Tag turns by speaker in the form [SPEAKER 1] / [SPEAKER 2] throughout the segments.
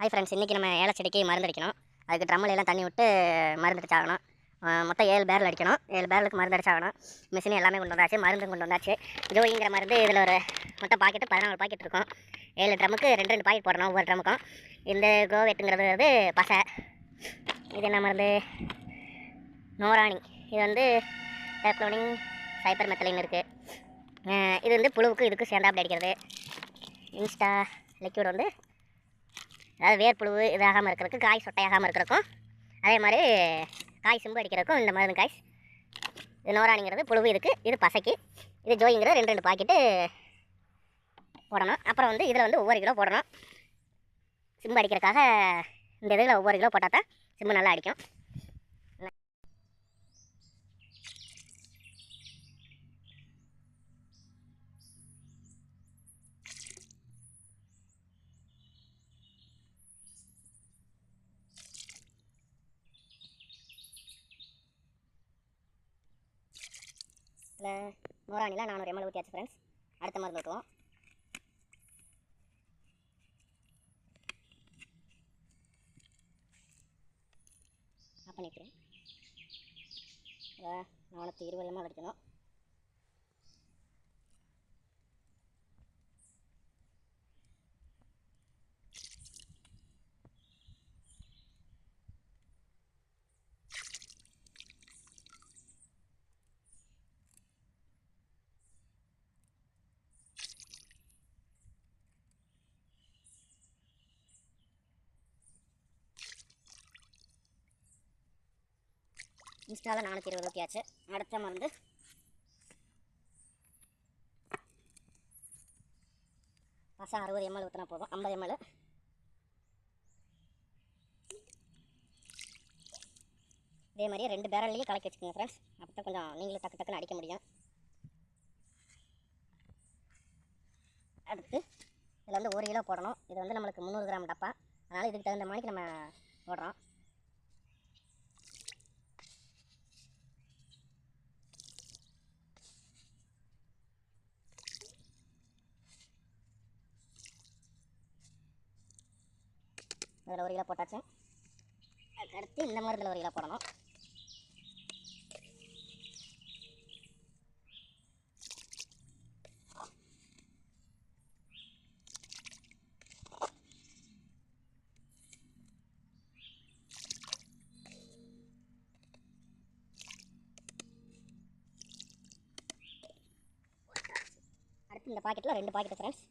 [SPEAKER 1] Hi friends இன்றைக்கி நம்ம ஏழை செடிக்கு மருந்து அடிக்கணும். அதுக்கு ட்ரம்மில் எல்லாம் தண்ணி விட்டு மருந்து அடிச்சாகணும். மொத்தம் ஏழு பேரில் அடிக்கணும். ஏழு பேரலுக்கு மருந்து அடிச்சாகணும். மிஷின் எல்லாமே கொண்டு வந்தாச்சு மருந்து கொண்டு வந்தாச்சு. ஜோயிங்கிற மருந்து இதில் ஒரு மொத்தம் பாக்கெட்டு பதினாலு பாக்கெட் இருக்கும். ஏழு ட்ரம்முக்கு ரெண்டு ரெண்டு பாக்கெட் போடணும் ஒவ்வொரு ட்ரம்முக்கும் இந்த கோவெட்டுங்கிறது வந்து பசை. இது என்ன மருந்து? நோராணி. இது வந்து டெப்ளோனிங் சைப்பர் மெத்தலின் இருக்குது இது வந்து புழுவுக்கு இதுக்கு சேர்ந்தாப்படி அடிக்கிறது. இன்ஸ்டா லிக்யூட் வந்து அதாவது வேர்ப்புழு இதாகாமல் இருக்கிறதுக்கு காய் சொட்டையாகாமல் இருக்கிறக்கும் அதே மாதிரி காய் சிம்பு அடிக்கிறதுக்கும் இந்த மருந்து காய் இது நோராணிங்கிறது புழுவு இருக்குது இது பசைக்கு இது ஜோயிங்கிறது ரெண்டு ரெண்டு பாக்கெட்டு போடணும். அப்புறம் வந்து இதில் வந்து ஒவ்வொரு கிலோ போடணும். சிம்பு அடிக்கிறதுக்காக இந்த இதில் ஒவ்வொரு கிலோ போட்டால் தான் சிம்பு நல்லா அடிக்கும். இதில் நூறாணியில் நானூறு எம்எல் ஊற்றியாச்சு ஃப்ரெண்ட்ஸ் அடுத்த மருந்து ஊற்றுவோம். ஆஃப் பண்ணிக்கிறேன். நானூற்றி இருபது எம்எல் அடிக்கணும். இன்ஸ்டாவில் நானூற்றி இருபது ஊற்றியாச்சு அடுத்த மருந்து. பசம் அறுபது எம்எல் ஊற்றினா போதும். ஐம்பது எம்எல் இதே மாதிரியே ரெண்டு பேரல்லையும் கலக்கி வச்சுக்கோங்க ஃப்ரெண்ட்ஸ் அப்போ தான் கொஞ்சம் நீங்களும் டக்கு டக்குன்னு அடிக்க முடியும். அடுத்து இதில் வந்து ஒரு கிலோ போடணும். இது வந்து நம்மளுக்கு முந்நூறு கிராம் டப்பா. அதனால் இதுக்கு தகுந்த மாதிரி நம்ம போடுறோம். இதில் ஒரு கிலோ போட்டாச்சு. அடுத்து இந்த மருந்தில் ஒரு கிலோ போடணும். அடுத்து இந்த பாக்கெட்டில் ரெண்டு பாக்கெட்டு ஃப்ரெண்ட்ஸ்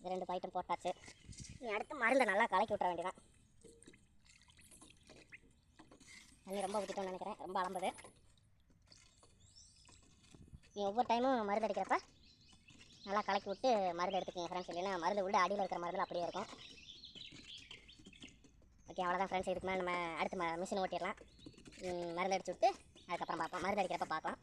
[SPEAKER 1] இது ரெண்டு பாக்கெட்டும் போட்டாச்சு. நீ அடுத்து மருந்தை நல்லா கலக்கி விட்டுற வேண்டியதான் தண்ணி ரொம்ப ஊற்றிட்டோம்னு நினைக்கிறேன். ரொம்ப அலம்புது. நீ ஒவ்வொரு டைமும் மருந்து அடிக்கிறப்ப நல்லா கலக்கி விட்டு மருந்து எடுத்துக்கோங்க ஃப்ரெண்ட்ஸ் இல்லைன்னா மருந்து உள்ள அடியில் இருக்கிற மருந்து அப்படியே இருக்கும். ஓகே அவ்வளோதான் ஃப்ரெண்ட்ஸ் இதுக்கு மேலே நம்ம அடுத்து ம மிஷின் ஓட்டிடலாம் மருந்து அடிச்சு விட்டு அதுக்கப்புறம் பார்ப்போம். மருந்து அடிக்கிறப்ப பார்க்கலாம்.